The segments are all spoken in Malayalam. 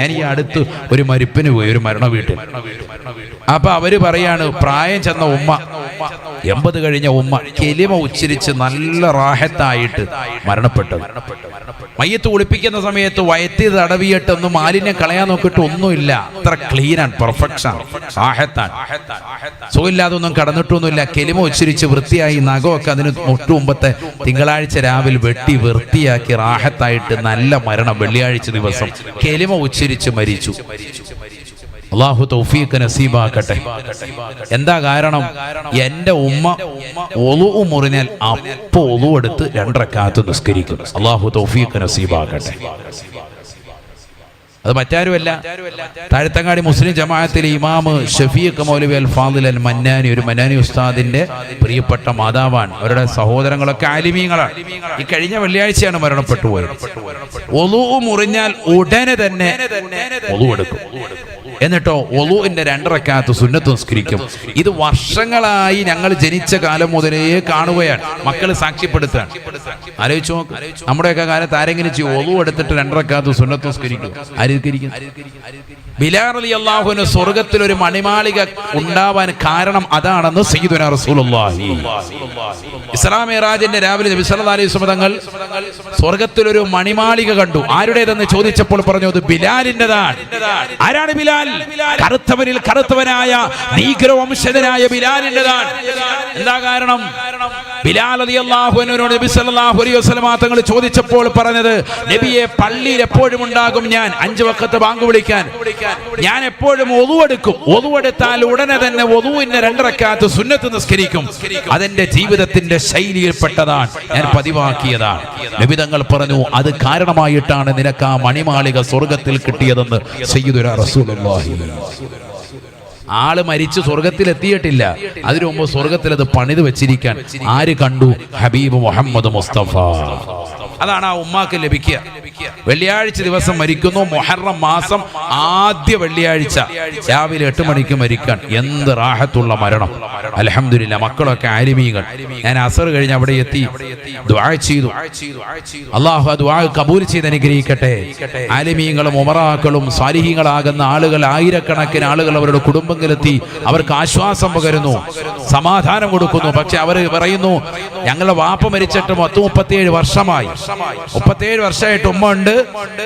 ഞാൻ ഈ അടുത്ത് ഒരു മരിപ്പിന് പോയി ഒരു മരണ വീട്ടിൽ. അപ്പൊ അവർ പറയാണ് പ്രായം ചെന്ന ഉമ്മ എൺപത് കഴിഞ്ഞ ഉമ്മ കെലിമ ഉച്ചരിച്ച് നല്ല റാഹത്തായിട്ട് മരണപ്പെട്ടു മയ്യത്ത് കുളിപ്പിക്കുന്ന സമയത്ത് വയറ്റി തടവിയിട്ട് ഒന്ന് മാലിന്യം കളയാൻ നോക്കിയിട്ട് ഒന്നുമില്ല. അത്ര ക്ലീൻ ആണ് പെർഫെക്ഷൻ റാഹത്താണ്. സുഖമില്ലാതെ ഒന്നും കടന്നിട്ടൊന്നുമില്ല. കെലിമ ഉച്ചരിച്ച് വൃത്തിയായി നഖമൊക്കെ അതിന് തൊട്ടു മുമ്പത്തെ തിങ്കളാഴ്ച രാവിലെ വെട്ടി വൃത്തിയാക്കി റാഹത്തായിട്ട് നല്ല മരണം വെള്ളിയാഴ്ച ദിവസം. കെലിമ ഉച്ചരിച്ച് മരിച്ചു. അള്ളാഹു തൗഫീഖ് നസീബാക്കട്ടെ. എന്താ കാരണം? എന്റെ ഉമ്മ ഒളു മുറിഞ്ഞാൽ അപ്പൊ ഒളു എടുത്ത് രണ്ടരക്കാത്ത് നിസ്കരിക്കും. അള്ളാഹു തൗഫീഖ് നസീബാക്കട്ടെ. അത് മറ്റാരുമല്ല. താഴത്തങ്ങാടി മുസ്ലിം ജമാഅത്തിലെ ഇമാമ് ഷഫീഖ് മൗലവി അൽ ഫാദിൽ അൽ മന്നാനി ഒരു മന്നാനി ഉസ്താദിന്റെ പ്രിയപ്പെട്ട മാതാവാണ്. അവരുടെ സഹോദരങ്ങളൊക്കെ ആലിമീങ്ങളാണ്. ഈ കഴിഞ്ഞ വെള്ളിയാഴ്ചയാണ് മരണപ്പെട്ടു പോയത്. ഒലു മുറിഞ്ഞാൽ ഉടനെ തന്നെ ഒലു എടുക്കും എന്നിട്ടോ ഒലുവിന്റെ രണ്ടരക്കാത്ത് സുന്നത്ത് നിസ്കരിക്കും. ഇത് വർഷങ്ങളായി ഞങ്ങൾ ജനിച്ച കാലം മുതലേ കാണുകയാണ്. മക്കൾ സാക്ഷ്യപ്പെടുത്തുകയാണ്. ആലോചിച്ചു നോക്ക്. നമ്മുടെയൊക്കെ കാലത്ത് ആരെങ്കിലും ഒലു എടുത്തിട്ട് രണ്ടരക്കാത്ത് സുന്നത്ത് നിസ്കരിക്കും? ആയിരിക്കും ബിലാർ അലി അള്ളാഹുവിന് സ്വർഗത്തിൽ ഒരു മണിമാളിക ഉണ്ടാവാൻ കാരണം അതാണെന്ന് സയ്യിദുന റസൂലുള്ളാഹി. ഇസ്ലാം മിറാജിന്റെ രാവിലെ നബി സല്ലല്ലാഹു അലൈഹി വസല്ലം തങ്ങൾ സ്വർഗത്തിൽ ഒരു മണിമാളിക കണ്ടു. ആരുടേതെന്ന് ചോദിച്ചപ്പോൾ പറഞ്ഞു അത് ബിലാലിന്റെതാണ്. ആരാണ് ബിലാൽ? കറുത്തവരിൽ കറുത്തവനായ നീഗ്രോ വംശജനായ ബിലാലിന്റെതാണ്. എന്താ കാരണം? ബിലാൽ അലി അള്ളാഹുവിനോട് നബി സല്ലല്ലാഹു അലൈഹി വസല്ലം തങ്ങൾ ചോദിച്ചപ്പോൾ പറഞ്ഞത് നബിയെ പള്ളിയിൽ എപ്പോഴും ഉണ്ടാകും ഞാൻ. അഞ്ച് വക്കത്ത് ബാങ്ക് വിളിക്കാൻ. ഞാൻ എപ്പോഴും ഒതുവെടുക്കും ഒതുവെടുത്താൽ ഉടനെ തന്നെ ഒതുവിന്റെ രണ്ടരക്കാത്ത് സുന്നത്ത് നിസ്കരിക്കും. അതെന്റെ ജീവിതത്തിന്റെ ശൈലിയിൽപ്പെട്ടതാണ്. ഞാൻ പതിവാക്കിയതാണ്. വിവിധങ്ങൾ പറഞ്ഞു അത് കാരണമായിട്ടാണ് നിനക്ക് ആ മണിമാളിക സ്വർഗത്തിൽ കിട്ടിയതെന്ന് റസൂലുള്ളാഹി. ആൾ മരിച്ച് സ്വർഗത്തിൽ എത്തിയിട്ടില്ല അതിനു മുമ്പ് സ്വർഗത്തിൽ അത് പണിത് വെച്ചിരിക്കാൻ ആര് കണ്ടു? ഹബീബ് മുഹമ്മദ് മുസ്തഫ. അതാണ് ആ ഉമ്മാക്ക് ലഭിക്കുക. വെള്ളിയാഴ്ച ദിവസം മരിക്കുന്നു മൊഹറം മാസം ആദ്യ വെള്ളിയാഴ്ച. രാവിലെ എട്ട് മണിക്ക് മരിക്കാൻ. എന്ത് റാഹത്തുള്ള മരണം. അലഹമില്ല മക്കളൊക്കെ ആലിമീകൾ ഞാൻ അസർ കഴിഞ്ഞ് അവിടെ എത്തി ചെയ്തു. അള്ളാഹു ദുആ കബൂൽ ചെയ്ത് അനുഗ്രഹിക്കട്ടെ. ആലിമീങ്ങളും ഉമറാക്കളും സാലിഹീങ്ങളാകുന്ന ആളുകൾ ആയിരക്കണക്കിന് ആളുകൾ അവരുടെ കുടുംബങ്ങളിലെത്തി. അവർക്ക് ആശ്വാസം പകരുന്നു സമാധാനം കൊടുക്കുന്നു. പക്ഷെ അവർ പറയുന്നു ഞങ്ങളുടെ വാപ്പ മരിച്ചിട്ട് പത്ത് മുപ്പത്തിയേഴ് വർഷമായി. മുപ്പത്തിയേഴ് വർഷമായിട്ട് ഉമ്മ ഉണ്ട്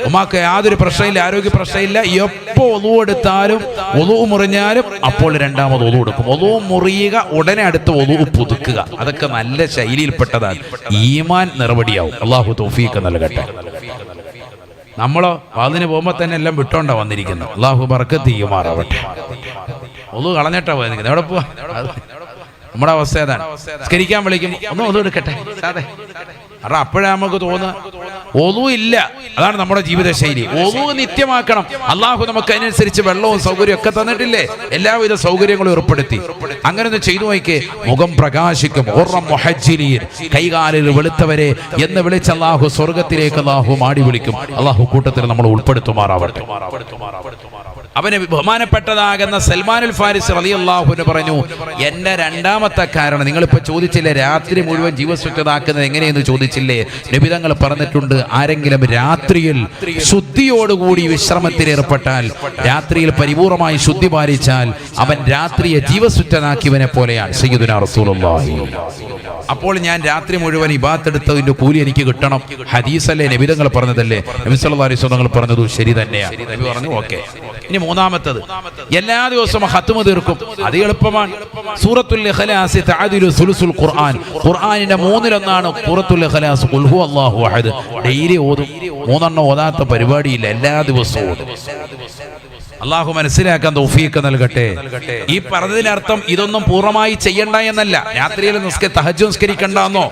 ഉമ്മക്ക് യാതൊരു പ്രശ്നമില്ല ആരോഗ്യ പ്രശ്നമില്ല. എപ്പോ ഒതു എടുത്താലും ഒതു മുറിഞ്ഞാലും അപ്പോൾ രണ്ടാമത് ഒതു എടുക്കും. ഒതു മുറിയുക ഉടനെ അടുത്ത് ഒതു പുതുക്കുക. അതൊക്കെ നല്ല ശൈലിയിൽപ്പെട്ടതാണ്. ഈമാൻ നിറവടിയാവും അള്ളാഹു തോഫീക്ക് നൽകട്ടെ. നമ്മളോ അതിന് പോകുമ്പോ തന്നെ എല്ലാം വിട്ടോണ്ടാ വന്നിരിക്കുന്നു. അള്ളാഹു ബർക്കത്ത് തീയുമാറാവട്ടെ ഒതു കളഞ്ഞിട്ടാ പോയിരിക്കുന്നത് എവിടെ പോവാ? അത് നമ്മുടെ അവസ്ഥ ഏതാണ് സ്കരിക്കാൻ വിളിക്കും ഒന്ന് ഒതു എടുക്കട്ടെ. സാധേ. കാരണം അപ്പോഴാ നമുക്ക് തോന്നുക ഒതു ഇല്ല. അതാണ് നമ്മുടെ ജീവിതശൈലി. ഒതു നിത്യമാക്കണം. അള്ളാഹു നമുക്ക് അതിനനുസരിച്ച് വെള്ളവും സൗകര്യവും ഒക്കെ തന്നിട്ടില്ലേ? എല്ലാവിധ സൗകര്യങ്ങളും ഏർപ്പെടുത്തി. അങ്ങനെ ഒന്ന് ചെയ്തു നോക്കിയേ. മുഖം പ്രകാശിക്കും. കൈകാലിൽ വെളുത്തവരെ എന്ന് വിളിച്ച അള്ളാഹു സ്വർഗത്തിലേക്ക് അള്ളാഹു മാടി വിളിക്കും. അള്ളാഹു കൂട്ടത്തിൽ നമ്മൾ ഉൾപ്പെടുത്തുമാറാവട്ടെ. അവന് ബഹുമാനപ്പെട്ടതാകുന്ന സൽമാനുൽ ഫാരിസ് റലി അള്ളാഹുന് പറഞ്ഞു എന്റെ രണ്ടാമത്തെ കാരണം നിങ്ങളിപ്പോ ചോദിച്ചില്ലേ രാത്രി മുഴുവൻ ജീവസ്വച്ഛതാക്കുന്നത് എങ്ങനെയെന്ന് ചോദിച്ചില്ലേ? നിബിതങ്ങൾ പറഞ്ഞിട്ടുണ്ട് ആരെങ്കിലും രാത്രിയിൽ ശുദ്ധിയോടുകൂടി വിശ്രമത്തിൽ ഏർപ്പെട്ടാൽ രാത്രിയിൽ പരിപൂർണമായി ശുദ്ധി പാലിച്ചാൽ അവൻ രാത്രിയെ ജീവസുറ്റനാക്കിയവനെ പോലെയാണ്. സയ്യിദുന റസൂലുള്ളാഹി. അപ്പോൾ ഞാൻ രാത്രി മുഴുവൻ ഇബാത്തെടുത്തതിന്റെ കൂലി എനിക്ക് കിട്ടണം. ഹദീസല്ലേ നിബിതങ്ങൾ പറഞ്ഞതല്ലേ? നബിസ് അലൈഹി പറഞ്ഞത് ശരി തന്നെയാണ് പറഞ്ഞു ഓക്കെ. ഇനി മൂന്നാമത്തത്. എല്ലാ ദിവസവും ഹത്തുമ തീർക്കും. അത് എളുപ്പമാണ്. സൂറത്തുൽ ഇഖ്ലാസ് സുലുസുൽ ഖുർആൻ. ഖുർആനിന്റെ മൂന്നിലൊന്നാണ് സൂറത്തുൽ ഇഖ്ലാസ്. അല്ലാഹു അഹദ്. ഡെയിലി ഓതും. മൂന്നെണ്ണം ഓതാത്ത പരിപാടിയില്ല. എല്ലാ ദിവസവും ഓതും. അള്ളാഹു മനസ്സിലാക്കാൻ തൗഫീഖ് നൽകട്ടെ. ഈ പറഞ്ഞതിനർത്ഥം ഇതൊന്നും പൂർണമായി ചെയ്യണ്ട എന്നല്ല. രാത്രിയിൽ നിസ്ക തഹജ് നിസ്കരിക്കണ്ട എന്നോ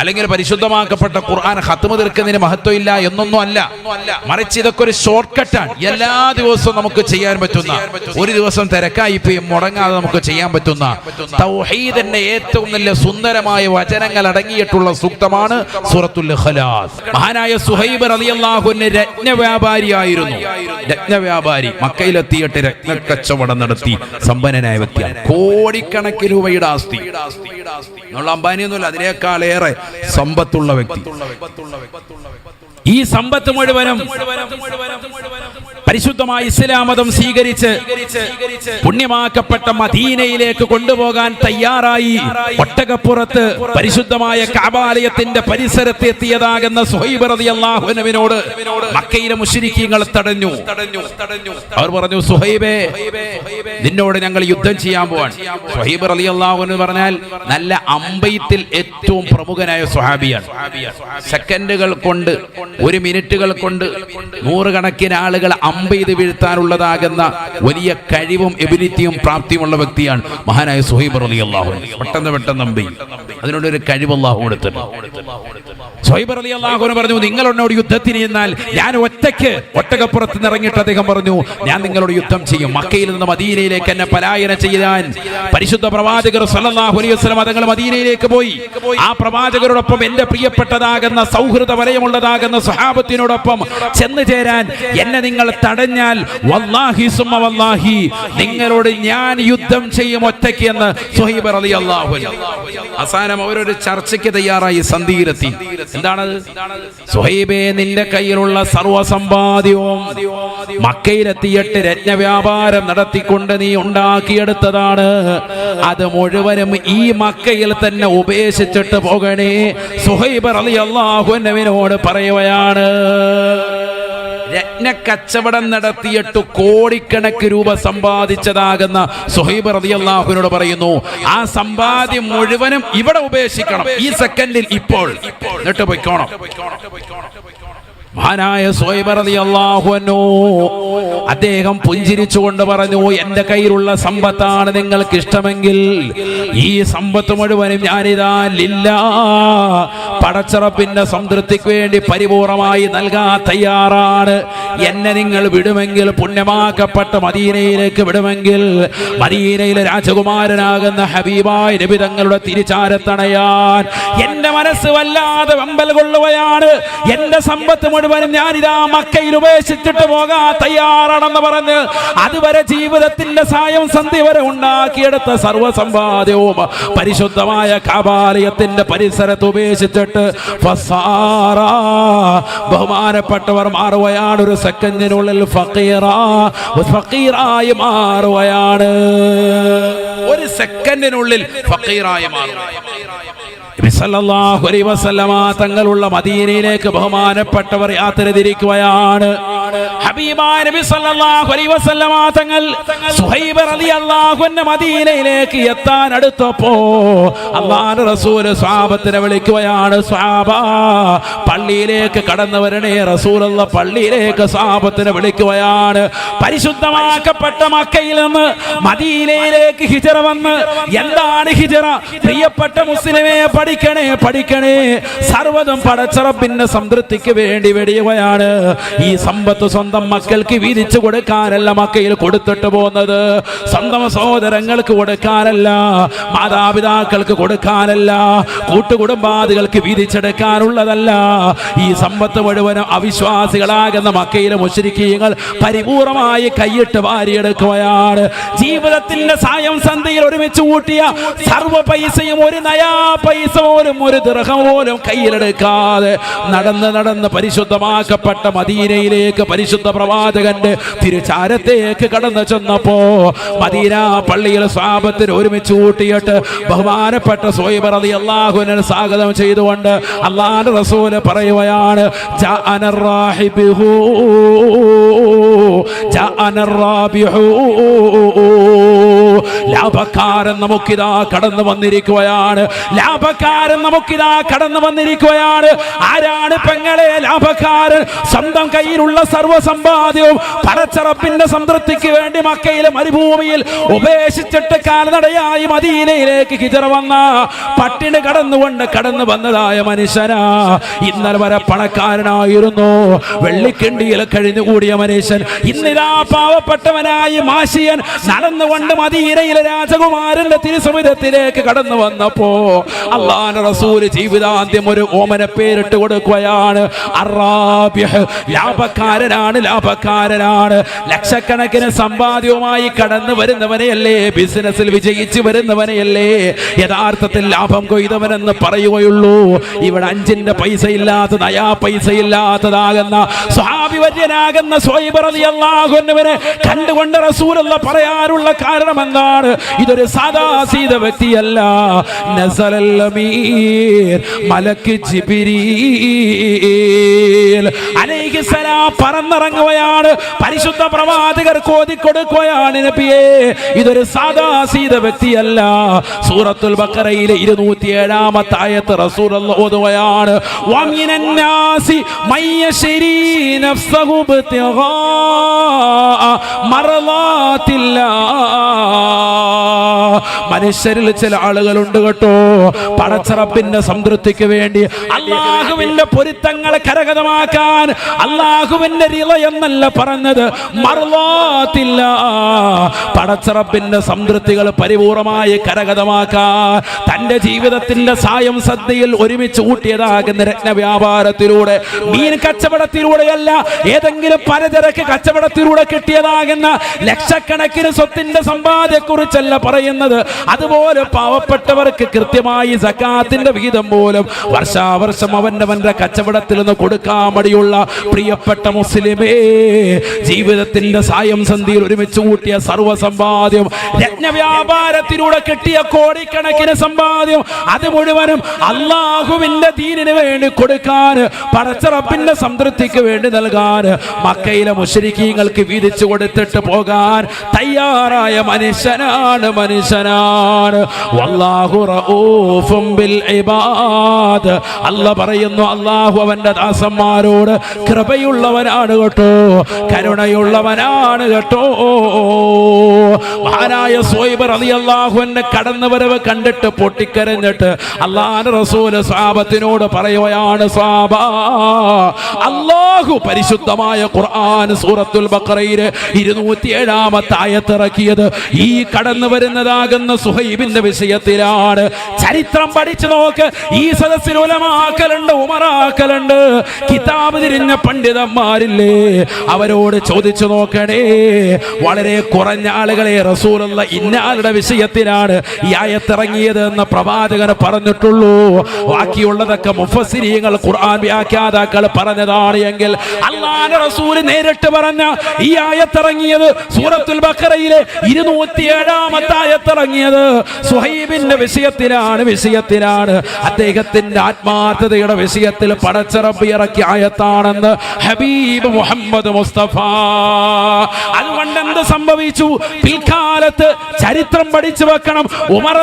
അല്ലെങ്കിൽ പരിശുദ്ധമാക്കപ്പെട്ട ഖുർആൻ ഹത്തുമ തീർക്കുന്നതിന് മഹത്വം ഇല്ല എന്നൊന്നും അല്ല. മറിച്ച് ഇതൊക്കെ ഒരു ഷോർട്ട് കട്ടാണ് എല്ലാ ദിവസവും നമുക്ക് ചെയ്യാൻ പറ്റുന്ന ഒരു ദിവസം തിരക്കായി പോയി മുടങ്ങാതെ നമുക്ക് ചെയ്യാൻ പറ്റുന്ന തൗഹീദിന്റെ ഏറ്റവും നല്ല സുന്ദരമായ വചനങ്ങൾ അടങ്ങിയിട്ടുള്ള സൂക്തമാണ് സൂറത്തുൽ മഹാനായ സുഹൈബ് രജ്ഞ വ്യാപാരി രത്നവ്യാപാരി. മക്കയിലെത്തിയിട്ട് രത്നക്കച്ചവടം നടത്തി സമ്പന്നനായ വ്യക്തിയാണ്. കോടിക്കണക്കിന് രൂപയുടെ ആസ്തി. എന്നുള്ള അംബാനിയൊന്നുമില്ല അതിനേക്കാളേറെ സമ്പത്തുള്ള വ്യക്തി. ഈ സമ്പത്ത് മുഴുവനും പരിശുദ്ധമായ ഇസ്ലാം മതം സ്വീകരിച്ച് പുണ്യമാക്കപ്പെട്ട മദീനയിലേക്ക് കൊണ്ടുപോകാൻ തയ്യാറായി. ഒട്ടകപ്പുറത്ത് പരിശുദ്ധമായ കാബാലയത്തിന്റെ പരിസരത്ത് എത്തിയതാകുന്ന സുഹൈബ് അൻഹുവിനോട് മക്കയിലെ മുശ്രിക്കീങ്ങൾ തടഞ്ഞു. അവർ പറഞ്ഞു സുഹൈബേ നിന്നോട് ഞങ്ങൾ യുദ്ധം ചെയ്യാൻ പോവാൻ സുഹൈബ് റളിയല്ലാഹു അൻഹു പറഞ്ഞാൽ നല്ല അമ്പയത്തിൽ ഏറ്റവും പ്രമുഖനായ സുഹാബിയാണ് സെക്കൻഡുകൾ കൊണ്ട് ഒരു മിനിറ്റുകൾ കൊണ്ട് നൂറുകണക്കിന് ആളുകൾ അമ്പെയ്ത് വീഴ്ത്താനുള്ളതാകുന്ന വലിയ കഴിവും എബിലിറ്റിയും പ്രാപ്തിയുമുള്ള വ്യക്തിയാണ് മഹാനായ സുഹൈബ് അലി അള്ളാഹു പെട്ടെന്ന് പെട്ടെന്ന് നമ്പി. അതിനുള്ളൊരു കഴിവ് അള്ളാഹു കൊടുത്തിട്ടുണ്ട്. സുഹൈബ് അലി അൻഹു പറഞ്ഞു നിങ്ങൾ എന്നോട് യുദ്ധത്തിന് ഞാൻ ഒറ്റയ്ക്ക് ഒട്ടകപ്പുറത്ത് നിറങ്ങിയിട്ട് അദ്ദേഹം പറഞ്ഞു ഞാൻ നിങ്ങളോട് യുദ്ധം ചെയ്യും. മക്കയിൽ നിന്ന് മദീനയിലേക്ക് എന്നെ പലായനം ചെയ്യാൻ പരിശുദ്ധ പ്രവാചകർ സല്ലല്ലാഹു അലൈഹി വസല്ലം മദീനയിലേക്ക് പോയി. ആ പ്രവാചകരോടൊപ്പം എന്റെ പ്രിയപ്പെട്ടതാകുന്ന സൗഹൃദ വലയമുള്ളതാകുന്ന സഹാബത്തിനോടൊപ്പം ചെന്നു ചേരാൻ എന്നെ നിങ്ങൾ തടഞ്ഞാൽ വല്ലാഹി സുമ വല്ലാഹി നിങ്ങളോട് ഞാൻ യുദ്ധം ചെയ്യും ഒറ്റയ്ക്ക് എന്ന് സുഹൈബ് റളിയല്ലാഹു അൻഹു. അവസാനം അവരൊരു ചർച്ചയ്ക്ക് തയ്യാറായി സന്ധിയിലെത്തി. എന്താണ് സുഹൈബേ നിന്റെ കയ്യിലുള്ള സർവസമ്പാദ്യവും മക്കയിലെത്തിയിട്ട് രത്നവ്യാപാരം നടത്തിക്കൊണ്ട് നീ ഉണ്ടാക്കിയെടുത്തതാണ്. അത് മുഴുവനും ഈ മക്കയിൽ തന്നെ ഉപേക്ഷിച്ചിട്ട് പോകണേ സുഹൈബ് റളിയല്ലാഹുവിനോട് പറയുകയാണ്. രത്ന കച്ചവടം നടത്തിയിട്ട് കോടിക്കണക്ക് രൂപ സമ്പാദിച്ചതാകുന്ന സുഹൈബ് റതിയല്ലാഹുവിനോട് പറയുന്നു ആ സമ്പാദ്യം മുഴുവനും ഇവിടെ ഉപേക്ഷിക്കണം ഈ സെക്കൻഡിൽ ഇപ്പോൾ. എന്നിട്ട് പൊയ്ക്കോണം. മഹാനായ അൻഹു അദ്ദേഹം പുഞ്ചിരിച്ചുകൊണ്ട് പറഞ്ഞു എന്റെ കയ്യിലുള്ള സമ്പത്താണ് നിങ്ങൾക്ക് ഇഷ്ടമെങ്കിൽ ഈ സമ്പത്ത് മുഴുവനും ഞാനിതാ ലില്ല പടച്ചറപ്പിന്റെ സംതൃപ്തിക്ക് വേണ്ടി പരിപൂർണമായി നൽകാൻ തയ്യാറാണ്. എന്നെ നിങ്ങൾ വിടുമെങ്കിൽ പുണ്യമാക്കപ്പെട്ട മദീനയിലേക്ക് വിടുമെങ്കിൽ മദീനയിലെ രാജകുമാരനാകുന്ന ഹബീബായ നബി തങ്ങളുടെ തിരിച്ചാരത്തണയാൻ എന്റെ മനസ്സ് വല്ലാതെ വെമ്പൽ കൊള്ളുകയാണ്. എന്റെ സമ്പത്ത് മുഴുവനും ഞാൻ ഇതാ മക്കയിൽ ഉപേക്ഷിച്ചിട്ട് പോകാൻ തയ്യാറാണെന്ന് പറഞ്ഞ് അതുവരെ ജീവിതത്തിന്റെ സായം സന്ധി വരെ ഉണ്ടാക്കിയെടുത്ത സർവസമ്പാദ്യവും പരിശുദ്ധമായ കാബാലയത്തിന്റെ പരിസരത്ത് ഉപേക്ഷിച്ചിട്ട് ബഹുമാനപ്പെട്ടവർ മാറുകയാണ്. ഒരു സെക്കൻഡിനുള്ളിൽ ഫക്കീറ ഫക്കീറായി മാറുകയാണ്. ഒരു സെക്കൻഡിനുള്ളിൽ ഫക്കീറായി മാറുകയാണ്. തങ്ങളുള്ള മദീനയിലേക്ക് ബഹുമാനപ്പെട്ടവർ യാത്ര തിരിക്കുകയാണ് തങ്ങൾ മദീനയിലേക്ക് എത്താൻ അടുത്തപ്പോ അല്ലാഹുവിന്റെ റസൂൽ സ്വഹാബത്തിനെ വിളിക്കുകയാണ് സ്വഹാബ പള്ളിയിലേക്ക് കടന്നു വരണേ റസൂലുള്ള പള്ളിയിലേക്ക് സ്വഹാബത്തിനെ വിളിക്കുകയാണ്. പരിശുദ്ധമാക്കപ്പെട്ട മക്കയിൽ നിന്ന് മദീനയിലേക്ക് ഹിജറ വന്ന് എന്താണ് ഹിജറ? പ്രിയപ്പെട്ട മുസ്ലിമേ പഠിക്കണേ പഠിക്കണേ. സർവതും പടച്ചറപ്പിന്റെ സംതൃപ്തിക്ക് വേണ്ടി വെടിയുകയാണ്. ഈ സമ്പത്ത് സ്വന്തം മക്കൾക്ക് വീതിച്ചു കൊടുക്കാനല്ല മക്കയിൽ കൊടുത്തിട്ട് പോകുന്നത്. സ്വന്തം സഹോദരങ്ങൾക്ക് കൊടുക്കാനല്ല മാതാപിതാക്കൾക്ക് കൊടുക്കാനല്ല കൂട്ടുകുടുംബാദികൾക്ക് വീതിച്ചെടുക്കാനുള്ളതല്ല ഈ സമ്പത്ത് മുഴുവനും അവിശ്വാസികളാകുന്ന മക്കയിലെ മുശ്രിക്കീങ്ങൾ പരിപൂർണമായി കൈയിട്ട് വാരിയെടുക്കുകയാണ്. ജീവിതത്തിന്റെ സായം സന്ധ്യയിൽ ഒരുമിച്ച് കൂട്ടിയ സർവ പൈസയും ഒരു നയാ പൈസ പൈസ പോലും ഒരു ദൃഹം പോലും കയ്യിലെടുക്കാതെ നടന്ന് നടന്ന് പരിശുദ്ധമാക്കപ്പെട്ട മദീനയിലേക്ക് പരിശുദ്ധ പ്രവാചകന്റെ തിരുചാരത്തേക്ക് കടന്നു ചെന്നപ്പോ മദീന പള്ളിയിൽ സ്വാപത്തിൽ ഒരുമിച്ച് കൂട്ടിയിട്ട് ബഹുമാനപ്പെട്ട സോയിബർ അതി അള്ളാഹുവിനെ സ്വാഗതം ചെയ്തുകൊണ്ട് അള്ളാഹ് റസൂൽ പറയുകയാണ് ലാഭക്കാരൻ നമുക്കിതാ കടന്നു വന്നിരിക്കുകയാണ് ലാഭ ലാഭക്കാരൻ നമുക്കിതാ കടന്നു വന്നിരിക്കുകയാണ്. ആരാണ് പെങ്ങളെ ലാഭക്കാരൻ? സ്വന്തം കയ്യിലുള്ള സർവസമ്പാദ്യവും പടച്ചറപ്പിന്റെ സംതൃപ്തിക്ക് വേണ്ടി മക്കയിലെ മരുഭൂമിയിൽ ഉപേക്ഷിച്ചിട്ട് കാൽനടയായി മദീനയിലേക്ക് ഹിജറ വന്ന പട്ടിണി കടന്നുകൊണ്ട് കടന്നു വന്നതായ മനുഷ്യനാ. ഇന്നലെ വരെ പണക്കാരനായിരുന്നു. വെള്ളിക്കിണ്ടിയിൽ കഴിഞ്ഞുകൂടിയ മനുഷ്യൻ. ഇന്നിതാ പാവപ്പെട്ടവനായി മാഷിയൻ നടന്നുകൊണ്ട് മദീനയിലെ രാജകുമാരന്റെ തിരുസമിതത്തിലേക്ക് കടന്നു വന്നപ്പോ അള്ളാഹ് റസൂൽ ജീവിതാന്ത്യം ഒരു ഓമന പേരിട്ട് കൊടുക്കുകയാണ്. ലാഭക്കാരനാണ് ലാഭക്കാരനാണ്. ലക്ഷക്കണക്കിന് സമ്പാദ്യവുമായി കടന്നു വരുന്നവനെയല്ലേ? ബിസിനസ്സിൽ വിജയിച്ചു വരുന്നവനെയല്ലേ? യഥാർത്ഥത്തിൽ ലാഭം കൊയ്തവനെന്ന് പറയുകയുള്ളൂ. ഇവിടെ അഞ്ചിന്റെ പൈസ ഇല്ലാത്ത നയാ പൈസ ഇല്ലാത്തതാകുന്ന സ്വാഭിവര്യനാകുന്ന സ്വൈബറിയാകുന്നവനെ കണ്ടുകൊണ്ട് റസൂലുള്ള പറയാനുള്ള കാരണം എന്താണ്? ഇതൊരു സാദാ സീത വ്യക്തിയല്ല. നസലൽ മലക്ക് പറന്നിറങ്ങുകയാണ്. പരിശുദ്ധ പ്രവാചകർ കോതിക്കൊടുക്കുകയാണ് നബിയെ. ഇതൊരു സാദാ സീത വ്യക്തിയല്ല. സൂറത്തുൽ ബക്കറയിലെ ഇരുന്നൂറ്റി ഏഴാമത്തെ ആയത്ത് റസൂൽ ഓതുകയാണ്. മനുഷ്യരിൽ ചില ആളുകളുണ്ട് കേട്ടോ. പടച്ചറപ്പിന്റെ സംതൃപ്തിക്ക് വേണ്ടി അള്ളാഹുവിന്റെ പൊരുത്തങ്ങളെ കരകതമാക്കാൻ അള്ളാഹുവിന്റെ റിള എന്നല്ല പറഞ്ഞത്. മറുവാത്തില്ല പടച്ചറപ്പിന്റെ സംതൃപ്തികൾ പരിപൂർണമായി കരകതമാക്കാൻ തന്റെ ജീവിതത്തിന്റെ സായം സദ്യയിൽ ഒരുമിച്ച് കൂട്ടിയതാകുന്ന രത്ന വ്യാപാരത്തിലൂടെ മീൻ കച്ചവടത്തിലൂടെയല്ല ഏതെങ്കിലും പലചരക്ക് കച്ചവടത്തിലൂടെ കിട്ടിയതാകുന്ന ലക്ഷക്കണക്കിന് സ്വത്തിന്റെ സമ്പാദ്യക്കുറിച്ചല്ല പറയുന്നത്. അതുപോലെ പാവപ്പെട്ടവർക്ക് കൃത്യമായി സക്കാത്തിന്റെ വിഹിതം പോലും വർഷാവർഷം അവന്റെ കച്ചവടത്തിൽ നിന്ന് കൊടുക്കാൻ മടിയുള്ള പ്രിയപ്പെട്ട മുസ്ലിമേ ജീവിതത്തിന്റെ സായം സന്ധിയിൽ ഒരുമിച്ച് കൂട്ടിയ സർവസമ്പാദ്യം രത്നവ്യാപാരത്തിലൂടെ കിട്ടിയ കോടിക്കണക്കിന് സമ്പാദ്യം അത് മുഴുവനും അള്ളാഹുവിന്റെ ദീനിന് വേണ്ടി കൊടുക്കാൻ പടച്ചറപ്പിന്റെ സംതൃപ്തിക്ക് വേണ്ടി നൽകാൻ മക്കയിലെ മുഷരിക്കീങ്ങൾക്ക് വീതിച്ചു കൊടുത്തിട്ട് പോകാൻ തയ്യാറായ മനുഷ്യനാണ് മനുഷ്യനാണ്. വല്ലാഹു റഊഫും ബിൽ ഇബാദ്. അല്ല പറയുന്നു അള്ളാഹു അവന്റെ ദാസന്മാരോട് കൃപയുള്ളവനാണ് കേട്ടോ കരുണയുള്ളവനാണ് കേട്ടോ. മഹാനായ സോയിബർ അലി അള്ളാഹുവിന്റെ കടന്നു വരവ് കണ്ടിട്ട് പൊട്ടിക്കരഞ്ഞിട്ട് അള്ളാഹ് റസൂൽ സ്വാപത്തിനോട് പറയുകയാണ് സാബ അള്ളാഹു പരിശുദ്ധമായ ഖുർആൻ സൂറത്തുൽ ബക്രയിൽ ഇരുന്നൂറ്റി ഏഴാമത്തെ ആയത്തിറക്കിയത് ഈ കടന്നു വരുന്നതാകുന്ന സുഹൈബിന്റെ വിഷയത്തിലാണ്. ചരിത്രം പഠിച്ചു നോക്ക്. ഈ സദസ്സിൽ ഉലമാക്കലുണ്ട് ഉമറാക്കലുണ്ട്. കിതാബ് തിരിഞ്ഞ പണ്ഡിതന്മാരില്ലേ? അവരോട് ചോദിച്ചു നോക്കണേ. വളരെ കുറഞ്ഞ ആളുകളെ റസൂലുള്ള ഇന്നാളുടെ വിഷയത്തിലാണ് ഈ ആയത്തിറങ്ങിയത് എന്ന് പ്രവാചകൻ പറഞ്ഞിട്ടുള്ളൂ. ബാക്കിയുള്ളതൊക്കെ മുഫസിരിയങ്ങൾ ഖുർആൻ വ്യാഖ്യാതാക്കൾ പറഞ്ഞതാണ് എങ്കിൽ അള്ളാന്റെ റസൂൽ നേരിട്ട് പറഞ്ഞ ഈ ആയത്തിറങ്ങിയത് സൂറത്തുൽ ബഖറയിലെ ഇരുന്നൂറ്റി ഏഴാമത്തെ ആയത്തിറങ്ങിയത്. സുഹൈബിന്റെ വിഷയത്തിലാണ് വിഷയത്തിലാണ്. അദ്ദേഹത്തിന്റെ ആത്മാർത്ഥതയുടെ വിഷയത്തിൽ പടച്ചിറപ്പ് ഇറക്കിയ ആയത്താണെന്ന് ഹബീബ് മുഹമ്മദ് മുസ്തഫ. അതുകൊണ്ട് എന്ത് സംഭവിച്ചു? പിൽക്കാലത്ത് ചരിത്രം പഠിച്ചു വെക്കണം. ഉമർ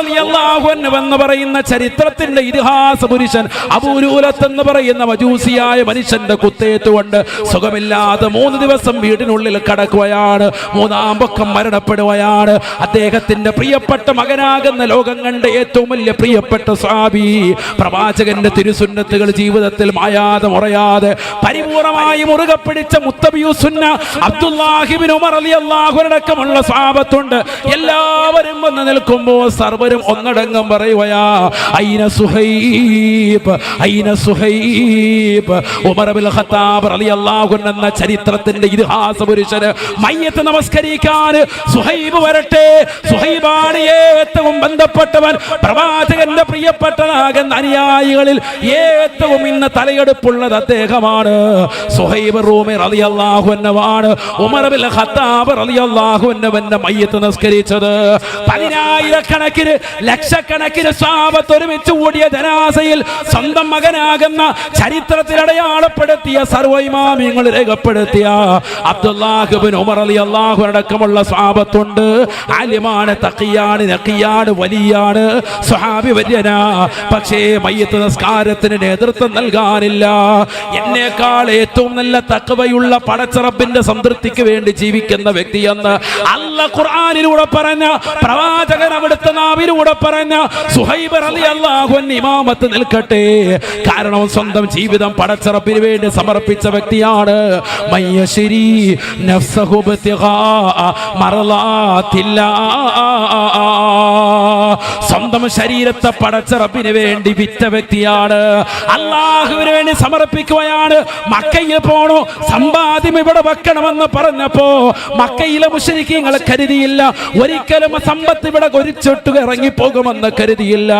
എന്ന് പറയുന്ന ചരിത്രത്തിന്റെ ഇതിഹാസ പുരുഷൻ അബൂരൂലത്ത് എന്ന് പറയുന്ന മജൂസിയായ മനുഷ്യന്റെ കുത്തേറ്റുകൊണ്ട് സുഖമില്ലാതെ മൂന്ന് ദിവസം വീടിനുള്ളിൽ കടക്കുകയാണ്. മൂന്നാം പക്കം മരണപ്പെടുകയാണ്. അദ്ദേഹത്തിന്റെ പ്രിയപ്പെട്ട മകനാകുന്ന ലോകം കണ്ട ഏറ്റവും വലിയ പ്രിയപ്പെട്ട സ്വാമി. പ്രവാചകന്റെ തിരുസുന്നത്തുകൾ ജീവിതത്തിൽ മായാതെ മുറയാതെ പരിപൂർണമായി മുറുകെ പിടിച്ച മുത്തബിയുസുന്ന അബ്ദുല്ലാഹിബിൻ ഉമർ അലി അള്ളാഹുരടക്കമുള്ള സ്വാപത്തുണ്ട് എല്ലാവരും വന്ന് നിൽക്കുമ്പോൾ സർവരും ഒന്നടങ്കം പറയുകയാ ഐന സുഹൈബ് ഐന സുഹൈബ്. ഉമർ ബിൽ ഖത്താബ് റളിയല്ലാഹു അൻഹു എന്ന ചരിത്രത്തിന്റെ ഇതിഹാസ പുരുഷന് മയ്യത്ത് നമസ്കരിക്കാൻ സുഹൈബ് വരട്ടെ. സുഹൈബാണ് ഏറ്റവും ബന്ധപ്പെട്ടവൻ. പ്രവാചകന്റെ പ്രിയപ്പെട്ടതാകുന്ന അനുയായികളിൽ ഏറ്റവും ഇന്ന് തലയെടുപ്പുള്ളത് അദ്ദേഹമാണ്. സുഹൈബ് റൂമി റളിയല്ലാഹു അൻഹുവാണ്. ഉമർ അബിൽ ഖത്താബ് റളിയല്ലാഹു അൻഹുവിന്റെ മയ്യത്ത് നിസ്കരിച്ചത്. പതിനായിരക്കണക്കിന് ലക്ഷക്കണക്കിന് സാപത്ത് ഒരുമിച്ച് കൂടിയ ജനാസയിൽ സ്വന്തം മകനാകുന്ന ചരിത്രത്തിൽ അടയാളപ്പെടുത്തിയ സർവ ഇമാമിയങ്ങൾ രേഖപ്പെടുത്തിയ അബ്ദുല്ലാഹിബിൻ ഉമർ അള്ളാഹു അടക്കമുള്ള സാപത്തുണ്ട് ആലിമാണ് തക്കിയാണ് നക്കിയാണ് വലിയാണ്. സ്വഹാബി വര്യന പക്ഷേ മയ്യത്ത് നിസ്കാരത്തിന് നേതൃത്വം നൽകാനില്ല. എന്നേക്കാൾ ഏറ്റവും നല്ല തക്കവയുള്ള പടച്ചറപ്പിന്റെ സംതൃപ്തിക്ക് വേണ്ടി ജീവിക്കുന്ന വ്യക്തിയെന്ന് അല്ല ഖുർആാനിലൂടെ പറഞ്ഞ പ്രവാചകൻ അവിടുത്തെ നാവിലൂടെ പറഞ്ഞ സുഹൈബർ അലി അള്ളാഹു ഇമാമത്ത് നിൽക്കട്ടെ. കാരണം സ്വന്തം ജീവിതം പടച്ചറപ്പിന് വേണ്ടി സമർപ്പിച്ച വ്യക്തിയാണ്. മയ്യശ്ശേരി മറലാത്തില്ലാ. സ്വന്തം ശരീരത്തെ പടച്ച റബ്ബിന് വേണ്ടി വിറ്റ വ്യക്തിയാണ്. അള്ളാഹുവിന് വേണ്ടി സമർപ്പിക്കുകയാണ്. മക്കയിൽ പോണോ സമ്പാദ്യം ഇവിടെ വെക്കണമെന്ന് പറഞ്ഞപ്പോ മക്കയിലെ മുഷരിക്കങ്ങൾ കരുതിയില്ല. ഒരിക്കലും സമ്പത്ത് ഇവിടെ കൊരിച്ചൊട്ടു ഇറങ്ങിപ്പോകുമെന്ന് കരുതിയില്ല.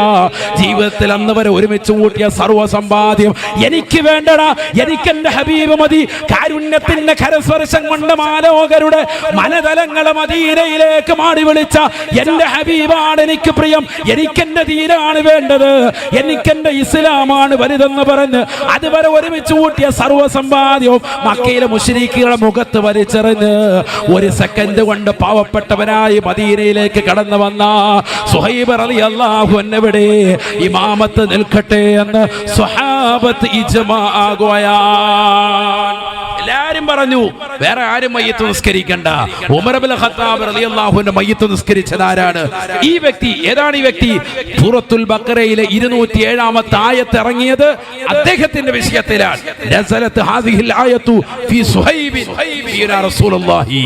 ജീവിതത്തിൽ അന്ന് വരെ ഒരുമിച്ച് കൂട്ടിയ സർവ സമ്പാദ്യം എനിക്ക് വേണ്ടട എനിക്ക് എന്റെ ഹബീബ് മതി. കാരുണ്യത്തിന്റെ കരസ്പർശം കൊണ്ട് മാലോകരുടെ മനതലങ്ങളെ മദീനയിലേക്ക് മാടി വിളിച്ച എന്റെ ഹബീബാണ് എനിക്ക് പ്രിയം എനിക്കെന്റെ ദീനാണ് വേണ്ടത്. എനിക്കെന്റെ ഇസ്ലാമാണ് വലുതെന്ന് പറഞ്ഞ് അതുവരെ ഒരുമിച്ച് കൂട്ടിയ സർവസമ്പാദ്യവും മക്കയിലെ മുഷരീഖുകളുടെ മുഖത്ത് വലിച്ചെറിഞ്ഞ് ഒരു സെക്കൻഡ് കൊണ്ട് പാവപ്പെട്ടവനായി മദീനയിലേക്ക് കടന്നു വന്ന സുഹൈബർ അലി അള്ളാഹു എന്നെവിടെ ഇമാമത്ത് നിൽക്കട്ടെ എന്ന് സ്വഹാബത്ത് ഇജ്മാ ആകുകയാണ്. എല്ലാരും പറഞ്ഞു വേറെ ആരും മയ്യത്ത് നിസ്കരിക്കണ്ട. ഉമർബുൽ ഖത്താബ് റളിയല്ലാഹുവിന്റെ മയ്യത്ത് നിസ്കരിച്ചത് ആരാണ് ഈ വ്യക്തി ഏതാണ് ഈ വ്യക്തി? സൂറത്തുൽ ബക്കറയിലെ ഇരുന്നൂറ്റി ഏഴാമത്തെ ആയത്ത് ഇറങ്ങിയത് അദ്ദേഹത്തിന്റെ വിഷയത്തിലാണ്. നസലത്ത് ഹാദിഹിൽ ആയത്തു ഫി സുഹൈബിൻ. ഫീന റസൂലുള്ളാഹി.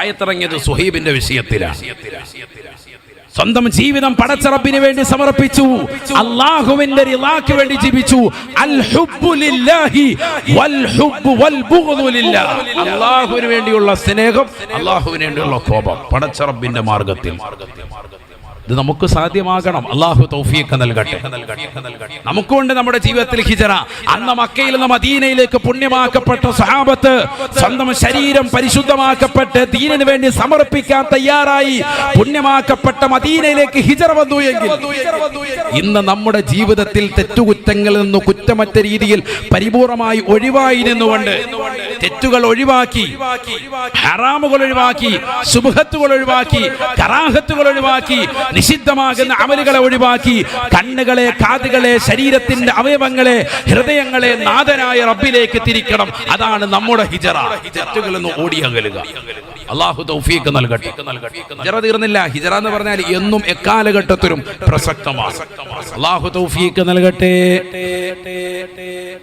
ആയത്ത് ഇറങ്ങിയത് സുഹൈബിന്റെ വിഷയത്തിലാണ്. സ്വന്തം ജീവിതം പടച്ചറപ്പിന് വേണ്ടി സമർപ്പിച്ചു. അള്ളാഹുവിന്റെ റിളാക്ക് വേണ്ടി ജീവിച്ചു. അള്ളാഹുവിന് വേണ്ടിയുള്ള സ്നേഹം അള്ളാഹുവിന് വേണ്ടിയുള്ള കോപം പടച്ചറപ്പിന്റെ മാർഗത്തിൽ. ഇത് നമുക്ക് സാധ്യമാകണം. അള്ളാഹു തൗഫീഖ് നൽകട്ടെ. നമുക്കുണ്ട് നമ്മുടെ ജീവിതത്തിൽ ഹിജറ. അന്ന് മക്കയിൽ നിന്ന് മദീനയിലേക്ക് പുണ്യമാക്കപ്പെട്ട സഹാബത്ത് സ്വന്തം ശരീരം പരിശുദ്ധമാക്കപ്പെട്ട് ദീനിന് വേണ്ടി സമർപ്പിക്കാൻ തയ്യാറായി പുണ്യമാക്കപ്പെട്ട മദീനയിലേക്ക് ഹിജറ വന്നു എങ്കിൽ ഇന്ന് നമ്മുടെ ജീവിതത്തിൽ തെറ്റുകുറ്റങ്ങളിൽ നിന്ന് കുറ്റമറ്റ രീതിയിൽ പരിപൂർണമായി ഒഴിവായി നിന്നുകൊണ്ട് തെറ്റുകൾ ഒഴിവാക്കി ഹറാമുകൾ ഒഴിവാക്കി സുബഹത്തുകൾ ഒഴിവാക്കി കറാഹത്തുകൾ ഒഴിവാക്കി നിഷിദ്ധമാകുന്ന അമലുകളെ ഒഴിവാക്കി കണ്ണുകളെ കാതുകളെ ശരീരത്തിന്റെ അവയവങ്ങളെ ഹൃദയങ്ങളെ നാഥനായ റബ്ബിലേക്ക് തിരിക്കണം. അതാണ് നമ്മുടെ ഹിജറ. ഹിജറ്റുകളെന്ന് ഓടിയകലുക. അള്ളാഹു തൗഫീഖ് നൽകട്ടെ. ഹിജറ തീർന്നില്ല. ഹിജറ എന്ന് പറഞ്ഞാൽ എന്നും എക്കാലഘട്ടത്തിലും പ്രസക്തമാണ്. അള്ളാഹു തൗഫീഖ് നൽകട്ടെ.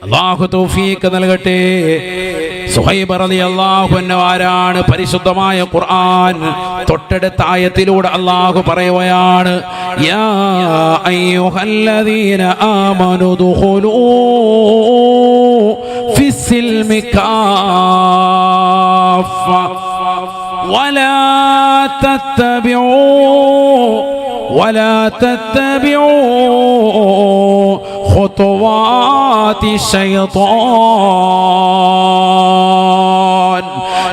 അള്ളാഹു തൗഫീഖ് നൽകട്ടെ. സുഹൈബ് റളിയല്ലാഹു അൻഹു ആരാണ്? പരിശുദ്ധമായ ഖുർആൻ തൊട്ടടുത്ത ആയത്തിലൂടെ അള്ളാഹു പറയുകയാണ് യാ അയ്യുഹല്ലദീന ആമനു ദുഖുലൂ ഫിസ്സിൽമി കാഫ ولا تتبعوا ولا تتبعوا خطوات الشيطان.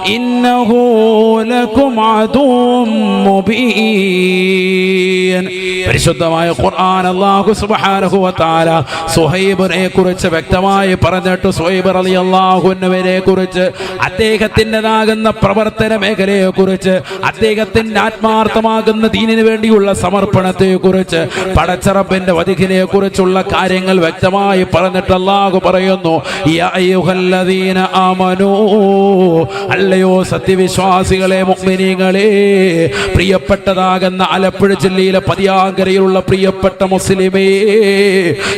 إنه لكم عدو مبين പരിശുദ്ധമായ ഖുർആൻ അല്ലാഹു സുബ്ഹാനഹു വ തആല സുഹൈബിനെ കുറിച്ച് വ്യക്തമായി പറഞ്ഞിട്ട് സുഹൈബ് റളിയല്ലാഹുവിനെ കുറിച്ച് അദ്ദേഹത്തിൻ്റെതാകുന്ന പ്രവർത്തന മേഖലയെ കുറിച്ച് അദ്ദേഹത്തിന്റെ ആത്മാർത്ഥമാകുന്ന ദീനിനു വേണ്ടിയുള്ള സമർപ്പണത്തെ കുറിച്ച് പടച്ചറപ്പിന്റെ വധികിനെ കുറിച്ചുള്ള കാര്യങ്ങൾ വ്യക്തമായി പറഞ്ഞിട്ട് അല്ലാഹു പറയുന്നു യാ അയ്യുഹല്ലദീന ആമനൂ അല്ലയോ സത്യവിശ്വാസികളെ മുഅ്മിനീങ്ങളെ പ്രിയപ്പെട്ടതാകുന്ന ആലപ്പുഴ ജില്ലയിലെ പതിയാങ്കരയിലുള്ള പ്രിയപ്പെട്ട മുസ്ലിമേ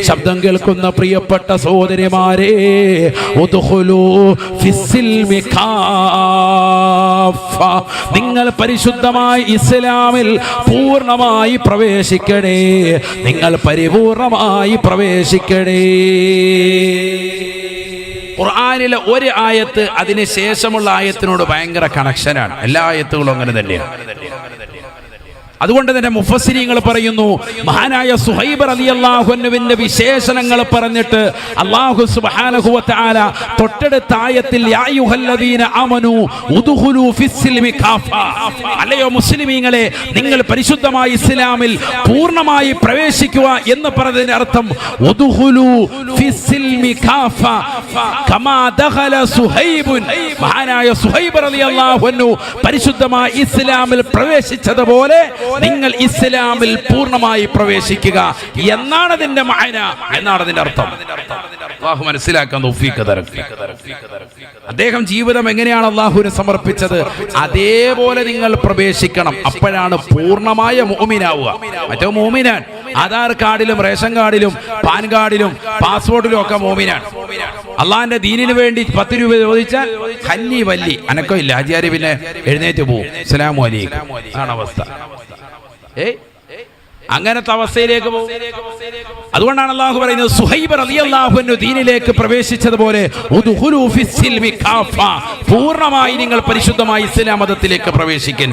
ശബ്ദം കേൾക്കുന്ന പ്രിയപ്പെട്ട സഹോദരിമാരെ. നിങ്ങൾ പരിശുദ്ധമായി ഇസ്ലാമിൽ പൂർണമായി പ്രവേശിക്കണേ നിങ്ങൾ പരിപൂർണമായി പ്രവേശിക്കണേ ഖുർആനിലെ ഒരു ആയത്ത് അതിന് ശേഷമുള്ള ആയത്തിനോട് ഭയങ്കര കണക്ഷനാണ് എല്ലാ ആയത്തുകളും അങ്ങനെ തന്നെയാണ്. അതുകൊണ്ട് തന്നെ മുഫസ്സിരിങ്ങൾ പറയുന്നു മഹാനായ സുഹൈബർ അലി അള്ളാഹുവിന്റെ വിശേഷണങ്ങൾ പറഞ്ഞിട്ട് വ തആല തൊട്ടടുത്ത ആയത്തിൽ അല്ലയോ മുസ്ലിമീങ്ങളെ നിങ്ങൾ പരിശുദ്ധമായി ഇസ്ലാമിൽ പൂർണമായി പ്രവേശിക്കുക എന്ന് പറഞ്ഞതിന്റെ അർത്ഥം മഹാനായ സുഹൈബ് റളിയല്ലാഹു അൻഹു പരിശുദ്ധമായ ഇസ്ലാമിൽ പ്രവേശിച്ചതുപോലെ നിങ്ങൾ ഇസ്ലാമിൽ പൂർണമായി പ്രവേശിക്കുക. എന്നാണ് അതിന്റെ മായന എന്നാണ് അതിന്റെ അർത്ഥം. അള്ളാഹു മനസ്സിലാക്കാൻ അദ്ദേഹം ജീവിതം എങ്ങനെയാണ് അള്ളാഹുവിന് സമർപ്പിച്ചത്? അതേപോലെ നിങ്ങൾ പ്രവേശിക്കണം. അപ്പോഴാണ് പൂർണമായ മോമിനാവുക മറ്റേ മോമിനാൻ ആധാർ കാർഡിലും റേഷൻ കാർഡിലും പാൻ കാർഡിലും പാസ്പോർട്ടിലും ഒക്കെ മോമിനാണ് അള്ളാഹിന്റെ ദീനിന് വേണ്ടി പത്ത് രൂപ ചോദിച്ചാൽ കന്നി വല്ലി. അനക്കോ ഇല്ല. ആചാര്യ പിന്നെ എഴുന്നേറ്റ് പോവും. അസ്സലാമു അലൈക്കും. ആണ് അവസ്ഥ. Hey. അങ്ങനത്തെ അവസ്ഥയിലേക്ക് അതുകൊണ്ടാണ് അള്ളാഹു പറയുന്നത് സുഹൈബ് റളിയല്ലാഹു ദീനിലേക്ക് പ്രവേശിച്ചതുപോലെ. പൂർണമായി നിങ്ങൾ പരിശുദ്ധമായി ഇസ്ലാം മതത്തിലേക്ക് പ്രവേശിക്കൻ.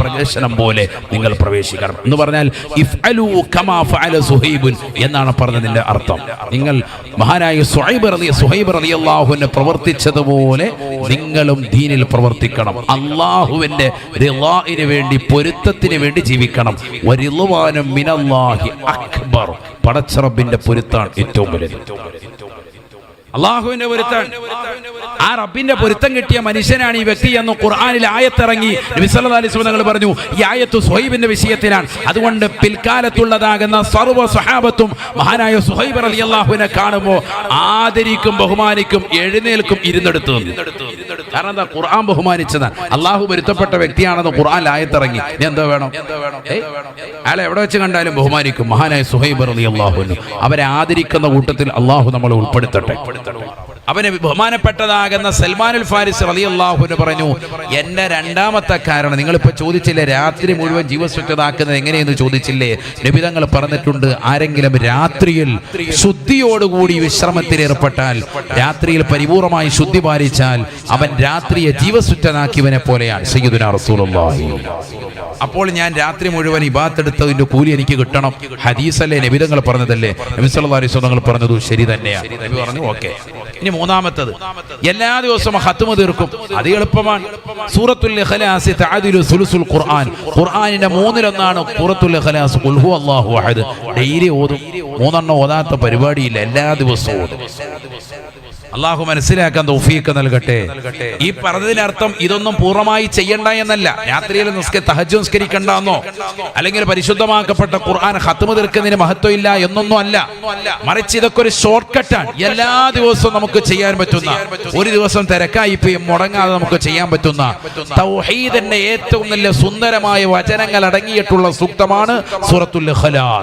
പ്രവേശനം പോലെ നിങ്ങൾ പ്രവേശിക്കണം. എന്ന് പറഞ്ഞാൽ ഇഫ്അലു കമാ ഫഅല സുഹൈബുൻ എന്നാണ് പറഞ്ഞതിന്റെ അർത്ഥം. നിങ്ങൾ മഹാനായ സുഹൈബ് റളിയ സുഹൈബ് റളിയല്ലാഹുവിനെ പ്രവർത്തിച്ചതുപോലെ നിങ്ങളും ദീനിൽ പ്രവർത്തിക്കണം. അള്ളാഹുവിന്റെ റിളാഇന് വേണ്ടി പൊരുത്തത്തിന് വേണ്ടി ജീവിക്കണം. വരിളുവാനും മിനല്ലാഹി അക്ബർ. പടച്ചറബിന്റെ പൊരുത്താണ് ഏറ്റവും വലുത്. അള്ളാഹുവിന്റെ പൊരുത്തം. ആ റബ്ബിന്റെ പൊരുത്തം കിട്ടിയ മനുഷ്യനാണ് ഈ വ്യക്തി എന്ന് ഖുർആനിൽ ആയത്തിറങ്ങി നബി സല്ലല്ലാഹു അലൈഹി വസല്ലം പറഞ്ഞു ഈ ആയത്ത് സുഹൈബിന്റെ വിഷയത്തിലാണ്. അതുകൊണ്ട് പിൽക്കാലത്തുള്ളതാകുന്ന സർവ സ്വഹാബത്തും മഹാനായ സുഹൈബ് അള്ളാഹുവിനെ കാണുമ്പോൾ ആദരിക്കും ബഹുമാനിക്കും എഴുന്നേൽക്കും ഇരുന്നെടുത്തു കാരണം എന്താ? ഖുർആൻ ബഹുമാനിച്ചതാണ്. അള്ളാഹു പൊരുത്തപ്പെട്ട വ്യക്തിയാണെന്ന് ഖുർആൻ ആയത്തിറങ്ങി. എന്തോ വേണം? അയാളെ എവിടെ വെച്ച് കണ്ടാലും ബഹുമാനിക്കും. മഹാനായ സുഹൈബ് അള്ളാഹുവിനും അവരെ ആദരിക്കുന്ന കൂട്ടത്തിൽ അള്ളാഹു നമ്മൾ ഉൾപ്പെടുത്തട്ടെ. not a lot of. അവന് ബഹുമാനപ്പെട്ടതാകുന്ന സൽമാനുൽ ഫാരിസ് റളിയല്ലാഹുവിന് പറഞ്ഞു എന്റെ രണ്ടാമത്തെ കാരണം നിങ്ങളിപ്പോ ചോദിച്ചില്ലേ രാത്രി മുഴുവൻ ജീവസ്വച്ഛതാക്കുന്നത് എങ്ങനെയെന്ന് ചോദിച്ചില്ലേ? നിബിതങ്ങൾ പറഞ്ഞിട്ടുണ്ട് ആരെങ്കിലും രാത്രിയിൽ ശുദ്ധിയോടുകൂടി വിശ്രമത്തിൽ ഏർപ്പെട്ടാൽ രാത്രിയിൽ പരിപൂർണമായി ശുദ്ധി പാലിച്ചാൽ അവൻ രാത്രിയെ ജീവസ്വച്ഛനാക്കിയവനെ പോലെയാണ്. സയ്യിദുനാ റസൂലുള്ളാഹി. അപ്പോൾ ഞാൻ രാത്രി മുഴുവൻ ഇബാത്തെടുത്തതിന്റെ കൂലി എനിക്ക് കിട്ടണം. ഹദീസല്ലേ നബിതങ്ങൾ പറഞ്ഞതല്ലേ? നബിസ് അലൈഹി പറഞ്ഞത് ശരി തന്നെയാണ് പറഞ്ഞു ഓക്കെ. ഇനി മൂന്നാമത്തത്. എല്ലാ ദിവസവും ഹത്തുമ തീർക്കും. അത് എളുപ്പമാണ്. സൂറത്തുൽ ഇഖ്ലാസ് തഅദിലു സുലുസുൽ ഖുർആൻ. ഖുർആനിന്റെ മൂന്നിലൊന്നാണ് സൂറത്തുൽ ഇഖ്ലാസ്. അല്ലാഹു അഹദ്. ഡെയിലി ഓതും. മൂന്നെണ്ണം ഓതാത്ത പരിപാടിയില്ല. എല്ലാ ദിവസവും ഓതും. അള്ളാഹു മനസ്സിലാക്കാൻ തൗഫീഖ് നൽകട്ടെ. ഈ പറഞ്ഞതിനർത്ഥം ഇതൊന്നും പൂർണമായി ചെയ്യണ്ട എന്നല്ല. രാത്രിയിൽ നിസ്ക എന്നോ അല്ലെങ്കിൽ പരിശുദ്ധമാക്കപ്പെട്ട ഖുർആൻ ഹത്തുമ തീർക്കുന്നതിന് മഹത്വം ഇല്ല എന്നൊന്നും അല്ല. മറിച്ച് ഇതൊക്കെ ഒരു ഷോർട്ട് കട്ടാണ് എല്ലാ ദിവസവും നമുക്ക് ചെയ്യാൻ പറ്റുന്ന ഒരു ദിവസം തിരക്കായി പോയി മുടങ്ങാതെ നമുക്ക് ചെയ്യാൻ പറ്റുന്ന തൗഹീദിന്റെ ഏറ്റവും നല്ല സുന്ദരമായ വചനങ്ങൾ അടങ്ങിയിട്ടുള്ള സൂക്തമാണ് സൂറത്തുൽ